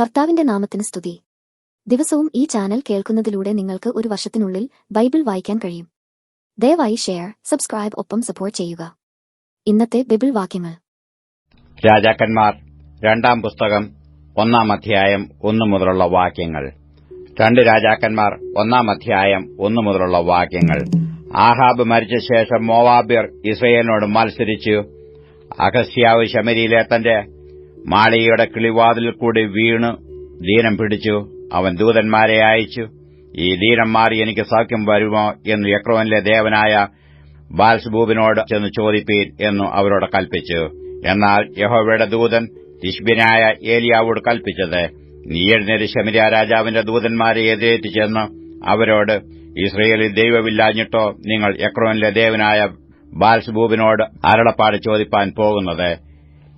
കർത്താവിന്റെ നാമത്തിന് സ്തുതി. ദിവസവും ഈ ചാനൽ കേൾക്കുന്നതിലൂടെ നിങ്ങൾക്ക് ഒരു വർഷത്തിനുള്ളിൽ ബൈബിൾ വായിക്കാൻ കഴിയും. ദയവായി ഷെയർ സബ്സ്ക്രൈബ് ഒപ്പം സപ്പോർട്ട് ചെയ്യുക. ഇന്നത്തെ ബൈബിൾ വാക്യങ്ങൾ. രാജാക്കന്മാർ രണ്ടാം പുസ്തകം ഒന്നാം അധ്യായം ഒന്നു മുതലുള്ള വാക്യങ്ങൾ. രണ്ട് രാജാക്കന്മാർ ഒന്നാം അധ്യായം ഒന്നു മുതലുള്ള വാക്യങ്ങൾ. ആഹാബ് മരിച്ച ശേഷം മോവാബിയർ ഇസ്രയേലിനോട് മത്സരിച്ചു. അഗസ്യാവ് ശമരിയിലെ തന്റെ മാളികയുടെ കിളിവാതിലിൽ കൂടി വീണ് ദീനം പിടിച്ചു. അവൻ ദൂതന്മാരെ അയച്ചു. ഈ ദീനം മാറി എനിക്ക് സൗഖ്യം വരുമോ എന്ന് യക്രോനിലെ ദേവനായ ബാൽസ്ബൂബിനോട് ചെന്ന് ചോദിപ്പീൻ എന്നു അവരോട് കൽപ്പിച്ചു. എന്നാൽ യഹോവയുടെ ദൂതൻ തിഷ്ബിനായ ഏലിയാവോട് കൽപ്പിച്ചത് നീ എഴുന്നേറ്റ് രാജാവിന്റെ ദൂതന്മാരെ എതിരേറ്റ് ചെന്ന് അവരോട് ഇസ്രയേലിൽ ദൈവമില്ലാഞ്ഞിട്ടോ നിങ്ങൾ യക്രോനിലെ ദേവനായ ബാൽസ്ബൂബിനോട് അരളപ്പാട് ചോദിപ്പാൻ പോകുന്നത്?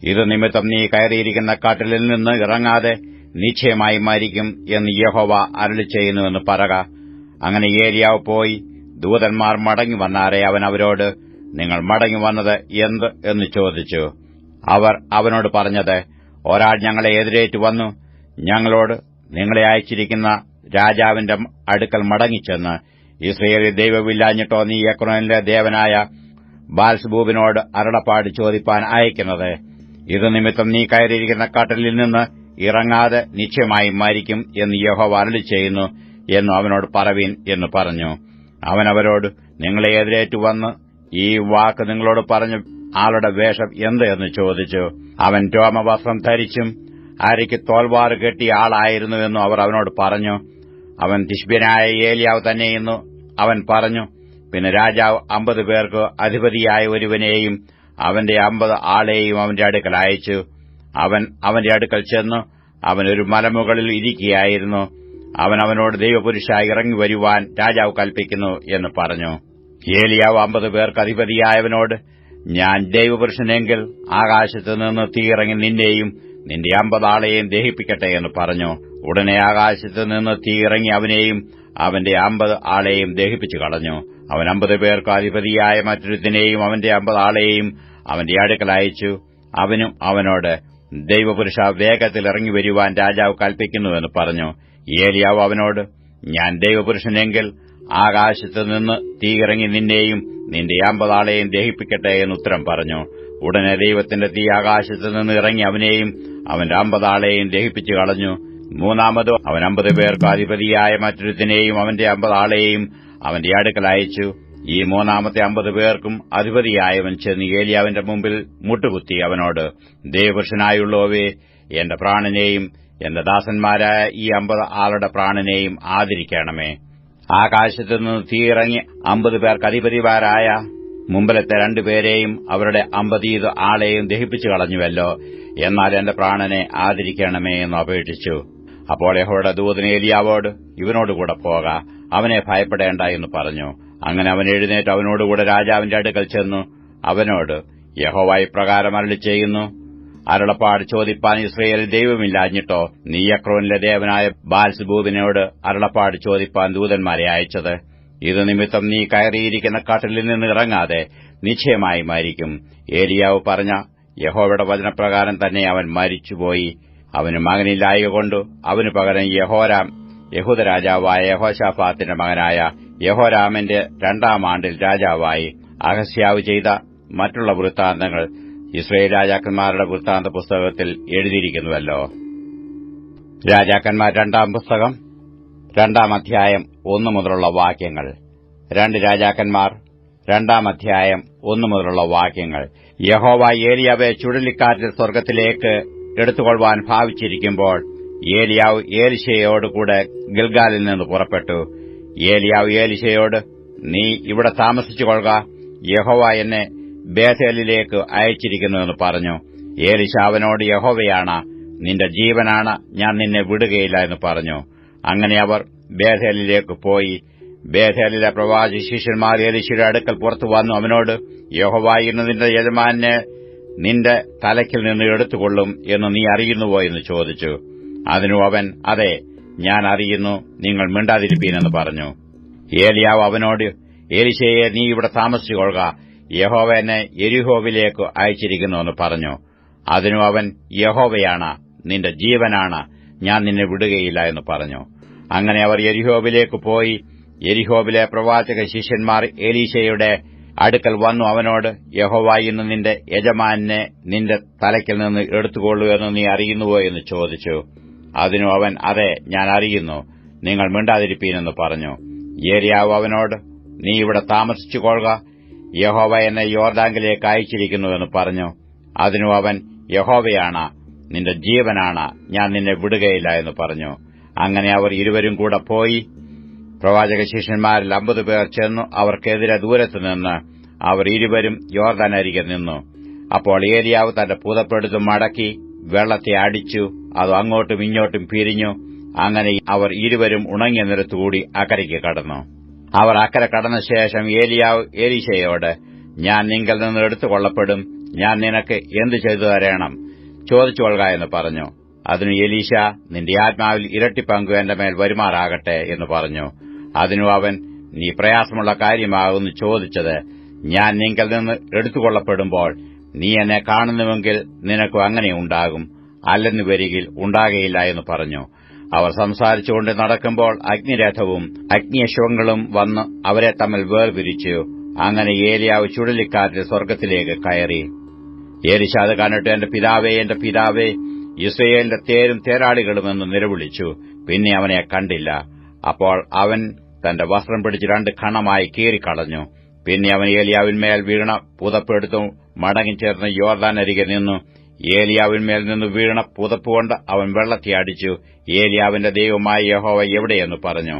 ഇത് നിമിത്തം നീ കയറിയിരിക്കുന്ന കാട്ടിലിൽ നിന്ന് ഇറങ്ങാതെ നിശ്ചയമായി മരിക്കും എന്ന് യഹോവ അരളി ചെയ്യുന്നുവെന്ന് പറക. അങ്ങനെ ഏരിയാവ് പോയി ദൂതന്മാർ മടങ്ങി വന്നാറെ അവൻ അവരോട് നിങ്ങൾ മടങ്ങി വന്നത് എന്ത്? എന്ന് ചോദിച്ചു. അവർ അവനോട് പറഞ്ഞത് ഒരാൾ ഞങ്ങളെ എതിരേറ്റ് വന്നു. ഞങ്ങളോട് നിങ്ങളെ അയച്ചിരിക്കുന്ന രാജാവിന്റെ അടുക്കൽ മടങ്ങിച്ചെന്ന്. ഇസ്രയേലിൽ ദൈവമില്ലാഞ്ഞിട്ടോ നീ യക്രോനിലെ ദേവനായ ബാൽസ്ബൂബിനോട് അരളപ്പാട് ചോദിപ്പാൻ അയക്കുന്നത്? ഇത് നിമിത്തം നീ കയറിയിരിക്കുന്ന കാട്ടലിൽ നിന്ന് ഇറങ്ങാതെ നിശ്ചയമായും മരിക്കും എന്ന് യഹോവ അരളി ചെയ്യുന്നു എന്നു അവനോട് പറവീൻ എന്ന് പറഞ്ഞു. അവൻ അവരോട് നിങ്ങളെ എതിരേറ്റു വന്ന് ഈ വാക്ക് നിങ്ങളോട് പറഞ്ഞു ആളുടെ വേഷം എന്ത് എന്ന് ചോദിച്ചു. അവൻ രോമവസ്ത്രം ധരിച്ചും അരയ്ക്ക് തോൽവാറ് കെട്ടിയ ആളായിരുന്നുവെന്നു അവർ അവനോട് പറഞ്ഞു. അവൻ തിഷ്ബ്യനായ ഏലിയാവ് തന്നെയെന്നു അവൻ പറഞ്ഞു. പിന്നെ രാജാവ് അമ്പത് പേർക്ക് അധിപതിയായ ഒരുവനെയും അവന്റെ അമ്പത് ആളെയും അവന്റെ അടുക്കൽ അയച്ചു. അവൻ അവന്റെ അടുക്കൽ ചെന്നു. അവൻ ഒരു മലമുകളിൽ ഇരിക്കുകയായിരുന്നു. അവൻ അവനോട് ദൈവപുരുഷ ഇറങ്ങി വരുവാൻ രാജാവ് കൽപ്പിക്കുന്നു എന്ന് പറഞ്ഞു. ഏലിയാവ് അമ്പത് പേർക്ക് അധിപതിയായവനോട് ഞാൻ ദൈവപുരുഷനെങ്കിൽ ആകാശത്ത് നിന്ന് തീയിറങ്ങി നിന്നെയും നിന്റെ അമ്പത് ആളെയും ദഹിപ്പിക്കട്ടെ എന്ന് പറഞ്ഞു. ഉടനെ ആകാശത്ത് നിന്ന് തീയിറങ്ങി അവനെയും അവന്റെ അമ്പത് ആളെയും ദഹിപ്പിച്ചു കളഞ്ഞു. അവൻ അമ്പത് പേർക്ക് അധിപതിയായ മറ്റൊരുത്തിനെയും അവന്റെ അമ്പത് ആളെയും അവന്റെ അടുക്കൽ അയച്ചു. അവനും അവനോട് ദൈവപുരുഷ വേഗത്തിൽ ഇറങ്ങി വരുവാൻ രാജാവ് കൽപ്പിക്കുന്നുവെന്ന് പറഞ്ഞു. ഏലിയാവ് അവനോട് ഞാൻ ദൈവപുരുഷനെങ്കിൽ ആകാശത്ത് നിന്ന് തീയിറങ്ങി നിന്നെയും നിന്റെ അമ്പതാളെയും ദഹിപ്പിക്കട്ടെ എന്ന് ഉത്തരം പറഞ്ഞു. ഉടനെ ദൈവത്തിന്റെ തീ ആകാശത്ത് നിന്ന് ഇറങ്ങി അവനെയും അവന്റെ അമ്പതാളെയും ദഹിപ്പിച്ചു കളഞ്ഞു. മൂന്നാമത് അവൻ അമ്പത് പേർക്ക് അധിപതിയായ മറ്റൊരുത്തിനെയും അവന്റെ അമ്പതാളെയും അവന്റെ അടുക്കൽ അയച്ചു. ഈ മൂന്നാമത്തെ അമ്പത് പേർക്കും അധിപതിയായവൻ ചെന്ന് ഏലിയാവിന്റെ മുമ്പിൽ മുട്ടുകുത്തി അവനോട് ദേവപുരുഷനായുള്ളവേ എന്റെ പ്രാണനെയും എന്റെ ദാസന്മാരായ ഈ അമ്പത് ആളുടെ പ്രാണനെയും ആദരിക്കണമേ. ആകാശത്തു നിന്ന് തീയിറങ്ങി അമ്പത് പേർക്ക് അധിപതിമാരായ മുമ്പിലത്തെ രണ്ടുപേരെയും അവരുടെ അമ്പതീത് ആളെയും ദഹിപ്പിച്ചു കളഞ്ഞുവല്ലോ. എന്നാൽ എന്റെ പ്രാണനെ ആദരിക്കണമേ എന്ന് അപേക്ഷിച്ചു. അപ്പോൾ യഹോയുടെ ദൂതൻ ഏലിയാവോട് ഇവനോടുകൂടെ പോക അവനെ ഭയപ്പെടേണ്ട എന്ന് പറഞ്ഞു. അങ്ങനെ അവൻ എഴുന്നേറ്റ്. അവനോടുകൂടെ രാജാവിന്റെ അടുക്കൽ ചെന്നു. അവനോട് യഹോവായി പ്രകാരം അരളി ചെയ്യുന്നു അരുളപ്പാട് ചോദിപ്പാൻ ഇസ്രയേലിൽ ദൈവമില്ലാഞ്ഞിട്ടോ? നീയക്രോനിലെ ദേവനായ ബാൽസ്ബൂബിനോട് അരുളപ്പാട് ചോദിപ്പാൻ ദൂതന്മാരെ അയച്ചത്. ഇത് നിമിത്തം നീ കയറിയിരിക്കുന്ന കാട്ടിൽ നിന്ന് ഇറങ്ങാതെ നിശ്ചയമായി മരിക്കും. ഏലിയാവ് പറഞ്ഞ യഹോവയുടെ വചനപ്രകാരം തന്നെ അവൻ മരിച്ചുപോയി. അവന് മകനില്ലായകൊണ്ട് അവനു പകരം യഹോരാം യഹൂദരാജാവായ യഹോഷാഫാത്തിന്റെ മകനായ യഹോരാമന്റെ രണ്ടാം ആണ്ടിൽ രാജാവായി അഹസ്യാവ് ചെയ്ത മറ്റുള്ള വൃത്താന്തങ്ങൾ ഇസ്രയേൽ രാജാക്കന്മാരുടെ വൃത്താന്ത പുസ്തകത്തിൽ എഴുതിയിരിക്കുന്നുവല്ലോ. രാജാക്കന്മാർ രണ്ടാം പുസ്തകം രണ്ടാം അധ്യായം ഒന്നു മുതലുള്ള വാക്യങ്ങൾ. രണ്ട് രാജാക്കന്മാർ രണ്ടാം അധ്യായം ഒന്നു മുതലുള്ള വാക്യങ്ങൾ. യഹോവ ഏലിയാവെ ചുഴലിക്കാറ്റിൽ സ്വർഗത്തിലേക്ക് എടുത്തുകൊള്ളുവാൻ ഭാവിച്ചിരിക്കുമ്പോൾ ഏലിയാവ് ഏലിശയോടുകൂടെ ഗിൽഗാലിൽ നിന്ന് പുറപ്പെട്ടു. ഏലിയാവ് ഏലിശയോട് നീ ഇവിടെ താമസിച്ചു താമസിച്ചുകൊള്ളുക. യഹോവ എന്നെ ബേഥേലിലേക്ക് അയച്ചിരിക്കുന്നുവെന്ന് പറഞ്ഞു. ഏലിശ അവനോട് യഹോവയാണ് നിന്റെ ജീവനാണ് ഞാൻ നിന്നെ വിടുകയില്ല എന്ന് പറഞ്ഞു. അങ്ങനെ അവർ ബേഥേലിലേക്ക് പോയി. ബേഥേലിലെ പ്രവാചി ശിഷ്യന്മാർ ഏലിശയുടെ അടുക്കൽ പുറത്തു വന്നു. അവനോട് യഹോവായിരുന്നു നിന്റെ യജമാനെ നിന്റെ തലയ്ക്കിൽ നിന്ന് എടുത്തുകൊള്ളും എന്ന് നീ അറിയുന്നുവോ? എന്ന് ചോദിച്ചു. അതിനു അവൻ അതെ ഞാൻ അറിയുന്നു നിങ്ങൾ മിണ്ടാതിരിപ്പീനെന്ന് പറഞ്ഞു. ഏലിയാവ് അവനോട് ഏലിശയെ നീ ഇവിടെ താമസിച്ചുകൊള്ളുക യഹോവ എന്നെ എരിഹോവിലേക്ക് അയച്ചിരിക്കുന്നുവെന്ന് പറഞ്ഞു. അതിനു അവൻ യഹോവയാണ് നിന്റെ ജീവനാണ്. ഞാൻ നിന്നെ വിടുകയില്ല എന്ന് പറഞ്ഞു. അങ്ങനെ അവർ എരിഹോവിലേക്ക് പോയി. എരിഹോവിലെ പ്രവാചക ശിഷ്യന്മാർ എലീശയുടെ അടുക്കൽ വന്നു. അവനോട് യഹോവ ഇന്ന് നിന്റെ യജമാനെ നിന്റെ തലയ്ക്കിൽ നിന്ന് എടുത്തുകൊള്ളൂ എന്ന് നീ അറിയുന്നുവോ? എന്ന് ചോദിച്ചു. അതിനു അവൻ അതെ ഞാൻ അറിയുന്നു. നിങ്ങൾ മിണ്ടാതിരിപ്പീനെന്ന് പറഞ്ഞു. ഏരിയാവ് അവനോട് നീ ഇവിടെ താമസിച്ചു കൊള്ളുക യഹോവ എന്നെ യോർദാങ്കിലേക്ക് അയച്ചിരിക്കുന്നുവെന്ന് പറഞ്ഞു. അതിനു അവൻ യഹോവയാണ് നിന്റെ ജീവനാണ് ഞാൻ നിന്നെ വിടുകയില്ല എന്ന് പറഞ്ഞു. അങ്ങനെ അവർ ഇരുവരും കൂടെ പോയി. പ്രവാചക ശിഷ്യന്മാരിൽ അമ്പത് പേർ ചെന്നു. അവർക്കെതിരെ ദൂരത്ത് നിന്ന് അവർ ഇരുവരും യോർദാനരികെ നിന്നു. അപ്പോൾ ഏരിയാവ് തന്റെ പൂതപ്പെടുത്തും മടക്കി വെള്ളത്തെ അടിച്ചു. അത് അങ്ങോട്ടും ഇങ്ങോട്ടും പിരിഞ്ഞു അങ്ങനെ അവർ ഇരുവരും ഉണങ്ങിയ നിരത്തുകൂടി അക്കരയ്ക്ക് കടന്നു. അവർ അക്കരെ കടന്ന ശേഷം ഏലിയാവ് ഏലീശയോട് ഞാൻ നിങ്ങൾ നിന്ന് എടുത്തു കൊള്ളപ്പെടും ഞാൻ നിനക്ക് എന്തു ചെയ്തു തരണം? ചോദിച്ചുകൊള്ളുക എന്ന് പറഞ്ഞു. അതിനു എലീശ നിന്റെ ആത്മാവിൽ ഇരട്ടി പങ്കു എന്റെ മേൽ വരുമാറാകട്ടെ എന്ന് പറഞ്ഞു. അതിനു അവൻ നീ പ്രയാസമുള്ള കാര്യമാകുന്നു ചോദിച്ചത്. ഞാൻ നിങ്ങൾ നിന്ന് എടുത്തുകൊള്ളപ്പെടുമ്പോൾ നീ എന്നെ കാണുന്നുവെങ്കിൽ നിനക്കും അങ്ങനെ ഉണ്ടാകും. അല്ലെന്നു വരികിൽ ഉണ്ടാകയില്ല എന്ന് പറഞ്ഞു. അവർ സംസാരിച്ചുകൊണ്ട് നടക്കുമ്പോൾ അഗ്നിരഥവും അഗ്നിയശ്വങ്ങളും വന്ന് അവരെ തമ്മിൽ വേർപിരിച്ചു. അങ്ങനെ ഏലിയാവ് ചുഴലിക്കാറ്റിൽ സ്വർഗത്തിലേക്ക് കയറി. ഏലിശ അത് എന്റെ പിതാവേ എന്റെ പിതാവേ ഇസ്രയേലിന്റെ തേരും തേരാളികളുമെന്ന് നിലവിളിച്ചു. പിന്നെ അവനെ കണ്ടില്ല. അപ്പോൾ അവൻ തന്റെ വസ്ത്രം പിടിച്ച് രണ്ട് ഖണമായി കീറിക്കളഞ്ഞു. പിന്നെ അവൻ ഏലിയാവിന്മേൽ വീണ പുതപ്പെടുത്തു മടങ്ങിച്ചേർന്ന് യോർദാൻ അരികെ നിന്നു. ഏലിയാവിന്മേൽ നിന്ന് വീണ പുതപ്പുകൊണ്ട് അവൻ വെള്ളത്തെ അടിച്ചു. ഏലിയാവിന്റെ ദൈവമായ യഹോവ എവിടെയെന്ന് പറഞ്ഞു.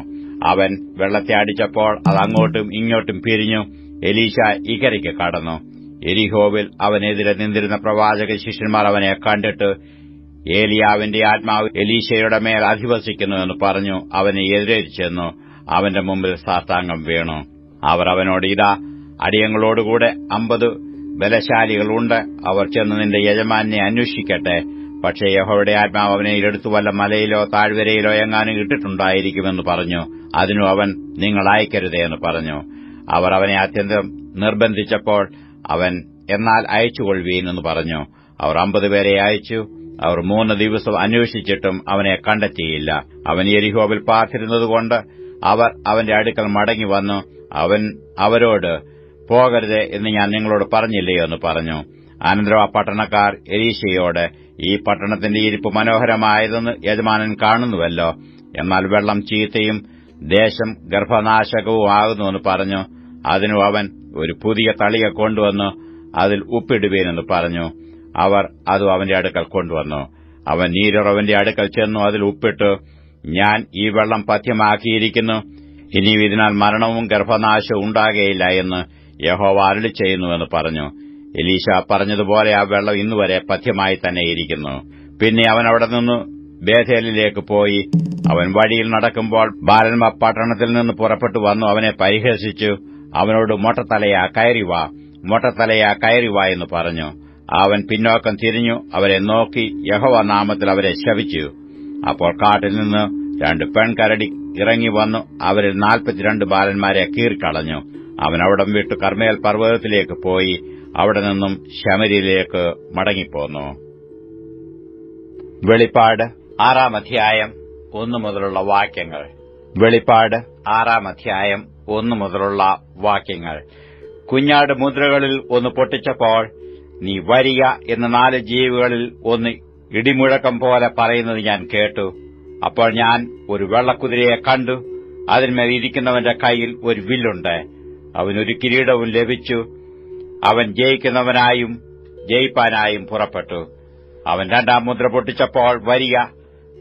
അവൻ വെള്ളത്തെ അടിച്ചപ്പോൾ അത് അങ്ങോട്ടും ഇങ്ങോട്ടും പിരിഞ്ഞു. എലീശ ഇക്കരയ്ക്ക് കടന്നു. എരിഹോവിൽ അവനെതിരെ നിന്നിരുന്ന പ്രവാചക ശിഷ്യന്മാർ അവനെ കണ്ടിട്ട് ഏലിയാവിന്റെ ആത്മാവ് എലീശയുടെ മേൽ അധിവസിക്കുന്നുവെന്ന് പറഞ്ഞു. അവനെ എതിരേച്ചെന്നു അവന്റെ മുമ്പിൽ സാത്താംഗം വീണു. അവർ അവനോട് ഇതാ അടിയങ്ങളോടുകൂടെ അമ്പത് ബലശാലികളുണ്ട്. അവർ ചെന്ന് നിന്റെ യജമാനെ അന്വേഷിക്കട്ടെ. പക്ഷേ യഹോയുടെ ആത്മാവ് അവനെ എടുത്തു വല്ല മലയിലോ താഴ്വരയിലോ എങ്ങാനും ഇട്ടിട്ടുണ്ടായിരിക്കുമെന്ന് പറഞ്ഞു. അതിനു അവൻ നിങ്ങൾ അയക്കരുതേ എന്ന് പറഞ്ഞു. അവർ അവനെ അത്യന്തം നിർബന്ധിച്ചപ്പോൾ അവൻ എന്നാൽ അയച്ചുകൊള്ളുവീനെന്ന് പറഞ്ഞു. അവർ അമ്പത് പേരെ അയച്ചു. അവർ മൂന്ന് ദിവസം അന്വേഷിച്ചിട്ടും അവനെ കണ്ടെത്തിയില്ല. അവൻ എരിഹോവിൽ പാർത്തിരുന്നതുകൊണ്ട് അവർ അവന്റെ അടുക്കൽ മടങ്ങി വന്നു. അവൻ അവരോട് പോകരുത് എന്ന് ഞാൻ നിങ്ങളോട് പറഞ്ഞില്ലയോ എന്ന് പറഞ്ഞു. അനന്തരം ആ പട്ടണക്കാർ എലീശയോട് ഈ പട്ടണത്തിന്റെ ഇരിപ്പ് മനോഹരമായതെന്ന് യജമാനൻ കാണുന്നുവല്ലോ. എന്നാൽ വെള്ളം ചീത്തയും ദേശം ഗർഭനാശകവുമാകുന്നുവെന്ന് പറഞ്ഞു. അതിനു അവൻ ഒരു പുതിയ തളിക കൊണ്ടുവന്നു അതിൽ ഉപ്പിടുവേനെന്ന് പറഞ്ഞു. അവർ അത് അവന്റെ അടുക്കൽ കൊണ്ടുവന്നു. അവൻ നീരുറവന്റെ അടുക്കൽ ചെന്നു അതിൽ ഉപ്പിട്ടു. ഞാൻ ഈ വെള്ളം പഥ്യമാക്കിയിരിക്കുന്നു. ഇനിയും ഇതിനാൽ മരണവും ഗർഭനാശവും ഉണ്ടാകുകയില്ല എന്ന് യഹോവ അരളി ചെയ്യുന്നുവെന്ന് പറഞ്ഞു. എലീശ പറഞ്ഞതുപോലെ ആ വെള്ളം ഇന്നുവരെ പഥ്യമായി തന്നെ ഇരിക്കുന്നു. പിന്നെ അവൻ അവിടെ നിന്ന് ബേഥേലിലേക്ക് പോയി. അവൻ വഴിയിൽ നടക്കുമ്പോൾ ബാലന്മ പട്ടണത്തിൽ നിന്ന് പുറപ്പെട്ടു വന്നു. അവനെ പരിഹസിച്ചു. അവനോട് മൊട്ടത്തലയാ കയറിവാ മൊട്ടത്തലയാ കയറിവാ എന്ന് പറഞ്ഞു. അവൻ പിന്നോക്കം തിരിഞ്ഞു. അവരെ നോക്കി യഹോവ നാമത്തിൽ അവരെ ശപിച്ചു. അപ്പോൾ കാട്ടിൽ നിന്ന് രണ്ട് പെൺകരടി ഇറങ്ങി വന്നു. അവരിൽ നാൽപ്പത്തിരണ്ട് ബാലന്മാരെ കീറിക്കളഞ്ഞു. അവൻ അവിടം വിട്ടു കർമ്മേൽ പർവതത്തിലേക്ക് പോയി അവിടെ നിന്നും ശമരിയിലേക്ക് മടങ്ങിപ്പോന്നു. വെളിപ്പാട് ആറാം അധ്യായം ഒന്നു മുതലുള്ള വാക്യങ്ങൾ. വെളിപ്പാട് ആറാം അധ്യായം ഒന്നു മുതലുള്ള വാക്യങ്ങൾ. കുഞ്ഞാട് മുദ്രകളിൽ ഒന്ന് പൊട്ടിച്ചപ്പോൾ നീ വരിക എന്ന നാല് ജീവികളിൽ ഒന്ന് ഇടിമുഴക്കം പോലെ പറയുന്നത് ഞാൻ കേട്ടു. അപ്പോൾ ഞാൻ ഒരു വെള്ളക്കുതിരയെ കണ്ടു. അതിന്മേൽ ഇരിക്കുന്നവന്റെ കയ്യിൽ ഒരു വില്ലുണ്ട്. അവനൊരു കിരീടവും ലഭിച്ചു. അവൻ ജയിക്കുന്നവനായും ജയിപ്പാനായും പുറപ്പെട്ടു. അവൻ രണ്ടാം മുദ്ര പൊട്ടിച്ചപ്പോൾ വരിക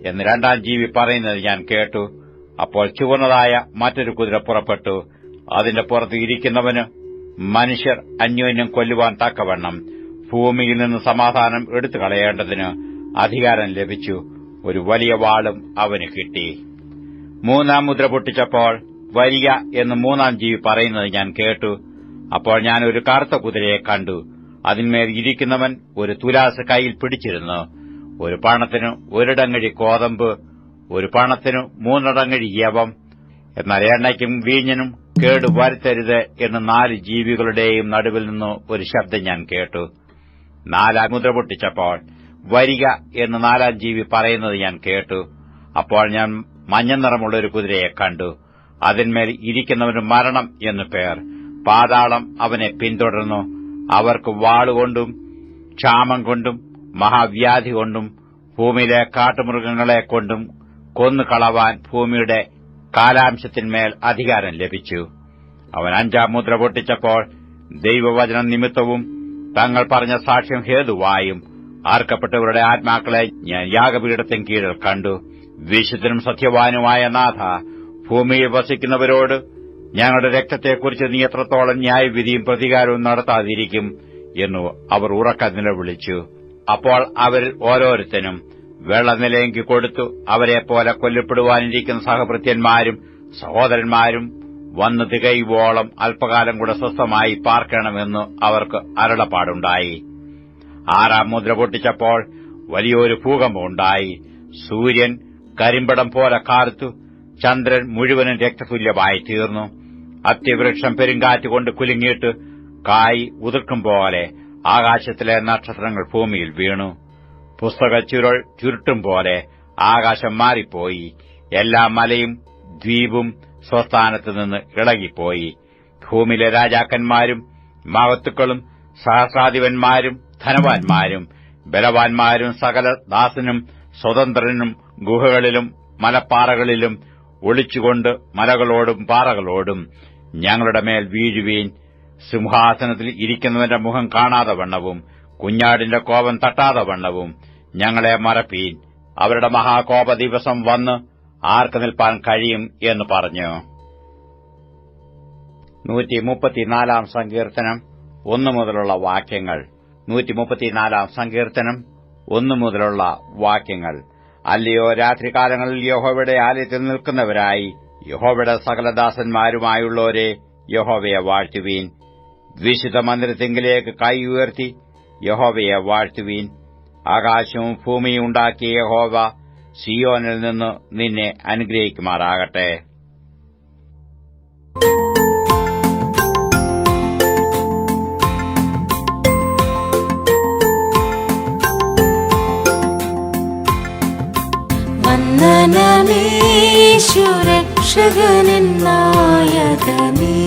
എന്ന് രണ്ടാം ജീവി പറയുന്നത് ഞാൻ കേട്ടു. അപ്പോൾ ചുവന്നതായ മറ്റൊരു കുതിര പുറപ്പെട്ടു. അതിന്റെ പുറത്ത് ഇരിക്കുന്നവന് മനുഷ്യർ അന്യോന്യം കൊല്ലുവാൻ തക്കവണ്ണം ഭൂമിയിൽ നിന്ന് സമാധാനം എടുത്തു കളയേണ്ടതിന് അധികാരം ലഭിച്ചു. ഒരു വലിയ വാളും അവന് കിട്ടി. മൂന്നാം മുദ്ര പൊട്ടിച്ചപ്പോൾ വരിക എന്ന് മൂന്നാം ജീവി പറയുന്നത് ഞാൻ കേട്ടു. അപ്പോൾ ഞാൻ ഒരു കറുത്ത കുതിരയെ കണ്ടു. അതിന്മേൽ ഇരിക്കുന്നവൻ ഒരു തുലാസ് കൈയിൽ പിടിച്ചിരുന്നു. ഒരു പണത്തിന് ഒരിടങ്ങഴി കോതമ്പ് ഒരു പണത്തിനു മൂന്നിടങ്ങഴി യവം. എന്നാൽ എണ്ണയ്ക്കും വീഞ്ഞിനും കേട് വരുത്തരുത് എന്ന് നാല് ജീവികളുടെയും നടുവിൽ നിന്ന് ഒരു ശബ്ദം ഞാൻ കേട്ടു. നാലാം മുദ്ര പൊട്ടിച്ചപ്പോൾ വരിക എന്ന് നാലാം ജീവി പറയുന്നത് ഞാൻ കേട്ടു. അപ്പോൾ ഞാൻ മഞ്ഞ നിറമുള്ള ഒരു കുതിരയെ കണ്ടു. അതിന്മേൽ ഇരിക്കുന്നവന് മരണം എന്നു പേർ. പാതാളം അവനെ പിന്തുടർന്നു. അവർക്ക് വാളുകൊണ്ടും ക്ഷാമം കൊണ്ടും മഹാവ്യാധി കൊണ്ടും ഭൂമിയിലെ കാട്ടുമൃഗങ്ങളെ കൊണ്ടും കൊന്നുകളവാൻ ഭൂമിയുടെ കാലാംശത്തിന്മേൽ അധികാരം ലഭിച്ചു. അവൻ അഞ്ചാം മുദ്ര പൊട്ടിച്ചപ്പോൾ ദൈവവചന നിമിത്തവും തങ്ങൾ പറഞ്ഞ സാക്ഷ്യം ഹേതുവായും ആർക്കപ്പെട്ടവരുടെ ആത്മാക്കളെ ഞാൻ യാഗപീഠത്തിന് കീഴിൽ കണ്ടു. വിശുദ്ധനും സത്യവാനുമായ നാഥ ഭൂമിയിൽ വസിക്കുന്നവരോട് ഞങ്ങളുടെ രക്തത്തെക്കുറിച്ച് നീ എത്രത്തോളം ന്യായവിധിയും പ്രതികാരവും നടത്താതിരിക്കും എന്നു അവർ ഉറക്ക നിലവിളിച്ചു. അപ്പോൾ അവരിൽ ഓരോരുത്തനും വെള്ളനിലയെങ്കിൽ കൊടുത്തു അവരെ അവരെപ്പോലെ കൊല്ലപ്പെടുവാനിരിക്കുന്ന സഹഭൃത്യന്മാരും സഹോദരന്മാരും വന്നു തികയുവോളം അല്പകാലം കൂടെ സ്വസ്ഥമായി പാർക്കണമെന്ന് അവർക്ക് അരുളപ്പാടുണ്ടായി. ആറാം മുദ്ര പൊട്ടിച്ചപ്പോൾ വലിയൊരു ഭൂകമ്പമുണ്ടായി. സൂര്യൻ കരിമ്പടം പോലെ കാർത്തു ചന്ദ്രൻ മുഴുവനും രക്തതുല്യമായി തീർന്നു. അത്യവൃക്ഷം പെരുങ്കാറ്റ് കൊണ്ട് കുലുങ്ങിയിട്ട് കായ് ഉതിർക്കും പോലെ ആകാശത്തിലെ നക്ഷത്രങ്ങൾ ഭൂമിയിൽ വീണു. പുസ്തക ചുരുൾ ചുരുട്ടും പോലെ ആകാശം മാറിപ്പോയി. എല്ലാ മലയും ദ്വീപും സ്വസ്ഥാനത്ത് നിന്ന് ഇളകിപ്പോയി. ഭൂമിയിലെ രാജാക്കന്മാരും മഹത്തുക്കളും സഹസ്രാധിപന്മാരും ധനവാന്മാരും ബലവാന്മാരും സകല ദാസനും സ്വതന്ത്രനും ഗുഹകളിലും മലപ്പാറകളിലും ഒളിച്ചുകൊണ്ട് മലകളോടും പാറകളോടും ഞങ്ങളുടെ മേൽ വീഴുവീൻ സിംഹാസനത്തിൽ ഇരിക്കുന്നവന്റെ മുഖം കാണാതെ വണ്ണവും കുഞ്ഞാടിന്റെ കോപം തട്ടാതെ വണ്ണവും ഞങ്ങളെ മറപ്പീൻ. അവരുടെ മഹാകോപ ദിവസം വന്ന് ആർക്ക് നിൽപ്പാൻ കഴിയും എന്ന് പറഞ്ഞു. നൂറ്റി സങ്കീർത്തനം ഒന്നു മുതലുള്ള വാക്യങ്ങൾ. നൂറ്റി സങ്കീർത്തനം ഒന്നു മുതലുള്ള വാക്യങ്ങൾ. അല്ലയോ രാത്രികാലങ്ങളിൽ യഹോവയുടെ ആലയത്തിൽ നിൽക്കുന്നവരായി യഹോവയുടെ സകലദാസന്മാരുമായുള്ളവരെ യഹോവയെ വാഴ്ത്തുവീൻ. വിശുദ്ധ മന്ദിരത്തിങ്കിലേക്ക് കൈ ഉയർത്തി യഹോവയെ വാഴ്ത്തുവീൻ. ആകാശവും ഭൂമിയും ഉണ്ടാക്കിയ യഹോവ സിയോനിൽ നിന്ന് നിന്നെ അനുഗ്രഹിക്കുമാറാകട്ടെ. വന്ദനമേശുരക്ഷകനായകനേ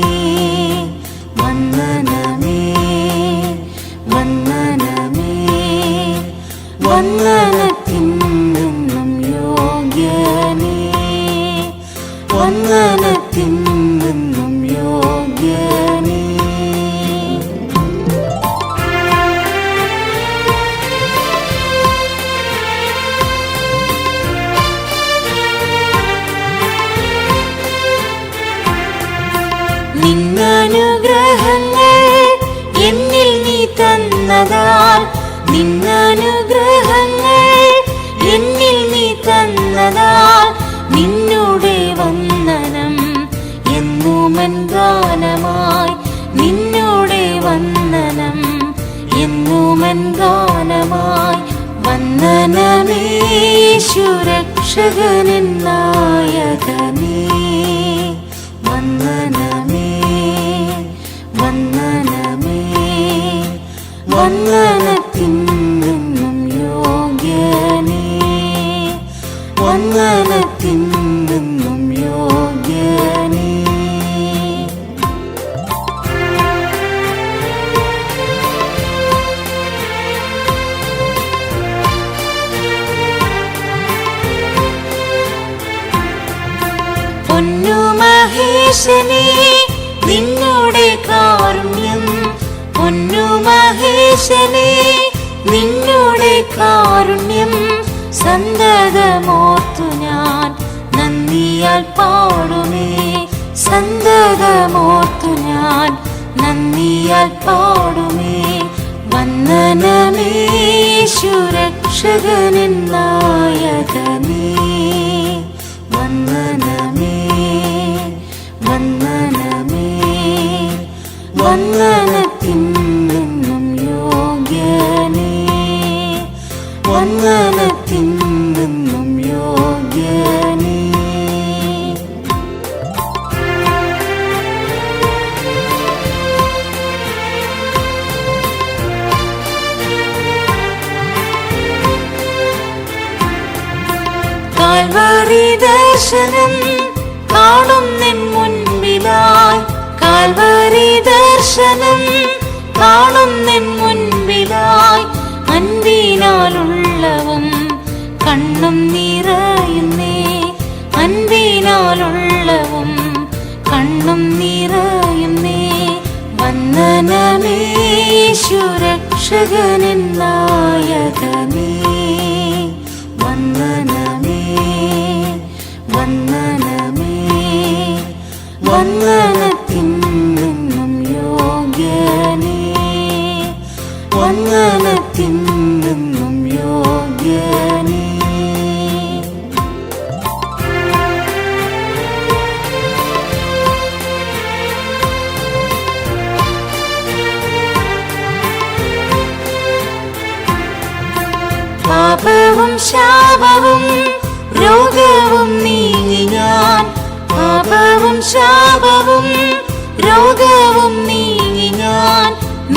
തന്നതാൽ നിന്നനുഗ്രഹങ്ങൾ എന്നിൽ നീ തന്നതാൽ നിന്നുടെ വന്ദനം എന്നുമൻ ഗാനമായി നിന്നുടെ വന്ദനം എന്നുമൻ ഗാനമായി വന്ദനമേ വന്ദനത്തിൻ സന്തതമോർത്തു ഞാൻ. നന്ദിയാൽ പാടുമേ. സന്തതമോർത്തു ഞാൻ. നന്ദിയാൽ പാടുമേ. വന്ദനമേ സുരക്ഷകനായകനേ വന്ദനമേ വന്ദനമേ വന്ദനത്തിൻ ദർശനം കാണും നിൻ മുൻപിലായി. കാൽവരി ദർശനം കാണും നിൻ മുൻപിലായി. അൻപിനാലുള്ളവും കണ്ണും നിറയുന്നേ. അൻപിനാലുള്ളവും കണ്ണും നിറയുന്നേ. വന്ദനമേശുരക്ഷകനെന്നായകനേ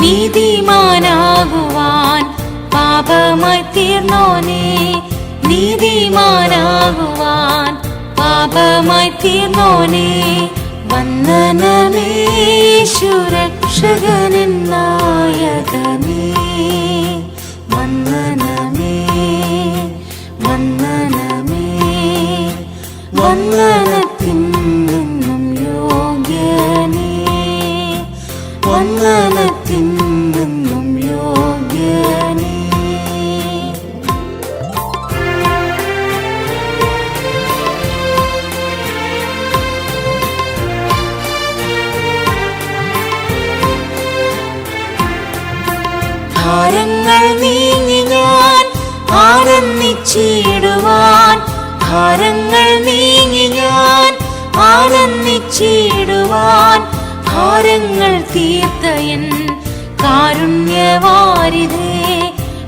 നീതിമാനാകുവാൻ പാപമായി തീർന്നോനെ. നീതിമാനാകുവാൻ പാപമായി തീർന്നോനെ. വന്ദനമേ വന്ദനമേ. വന്ദനത്തിൻ നിന്നും യോഗ്യനേ. വന്ദനത്തിൻ നിന്നും യോഗ്യനേ. ഭാരങ്ങൾ നീങ്ങി ഞാൻ ആനന്ദിച്ചിടുവാൻ. ഭാരങ്ങൾ നീങ്ങി ഞാൻ ആനന്ദിച്ചിടുവാൻ. ഭാരങ്ങൾ തീർത്തയൻ കാരുണ്യവാരിതേ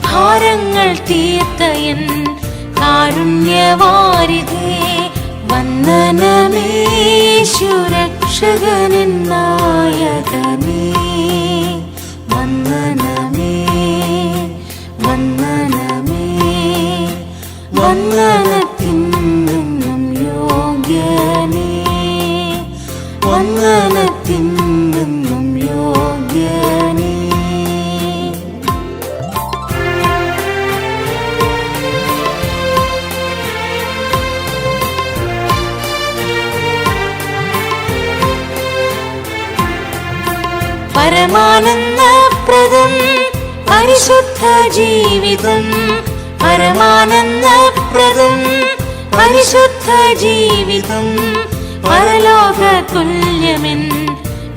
ഭാരങ്ങൾ തീർത്തയൻ കാരുണ്യവാരിതേ വന്ദനമേശുരക്ഷകനെന്നായകനേ ജീവിതം പരമാനന്ദപ്രദം പരിശുദ്ധ ജീവിതം പരലോക തുല്യമെൻ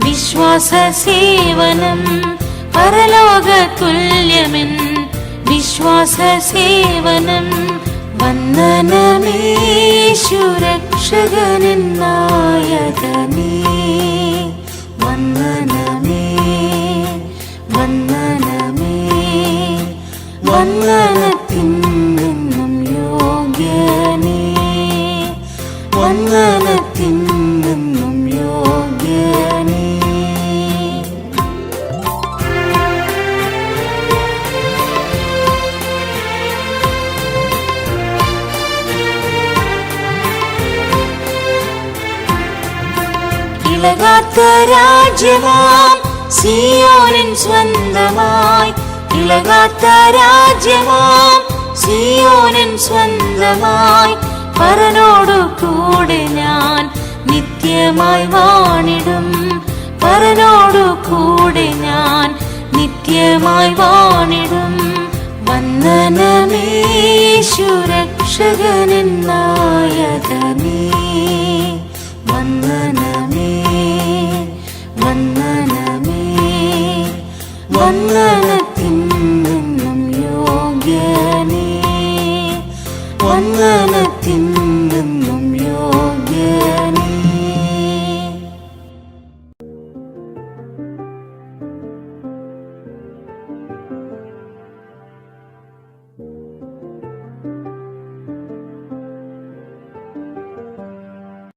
വിശ്വാസ സേവനം പരലോക വിശ്വാസ സേവനം വന്ദനമേ വന്ദനമേ വന്ദനത്തിൻ നിന്നും യോഗ്യനേ. വന്ദനത്തിൻ നിന്നും യോഗ്യനേ. ഇളകാത്ത രാജ്യമാം സിയോനിൻ സ്വന്തമായി ഇളകാത്ത രാജ്യമാം? സിയോനൻ സ്വന്തമായി പരനോടു കൂടെ ഞാൻ നിത്യമായി വാണിടും. പരനോടു കൂടെ ഞാൻ നിത്യമായി വാണിടും. വന്ദനമേശുരക്ഷകനെന്നായകനേ വന്ദനമേ വന്ദനമേ വന്ദനത്തിൻ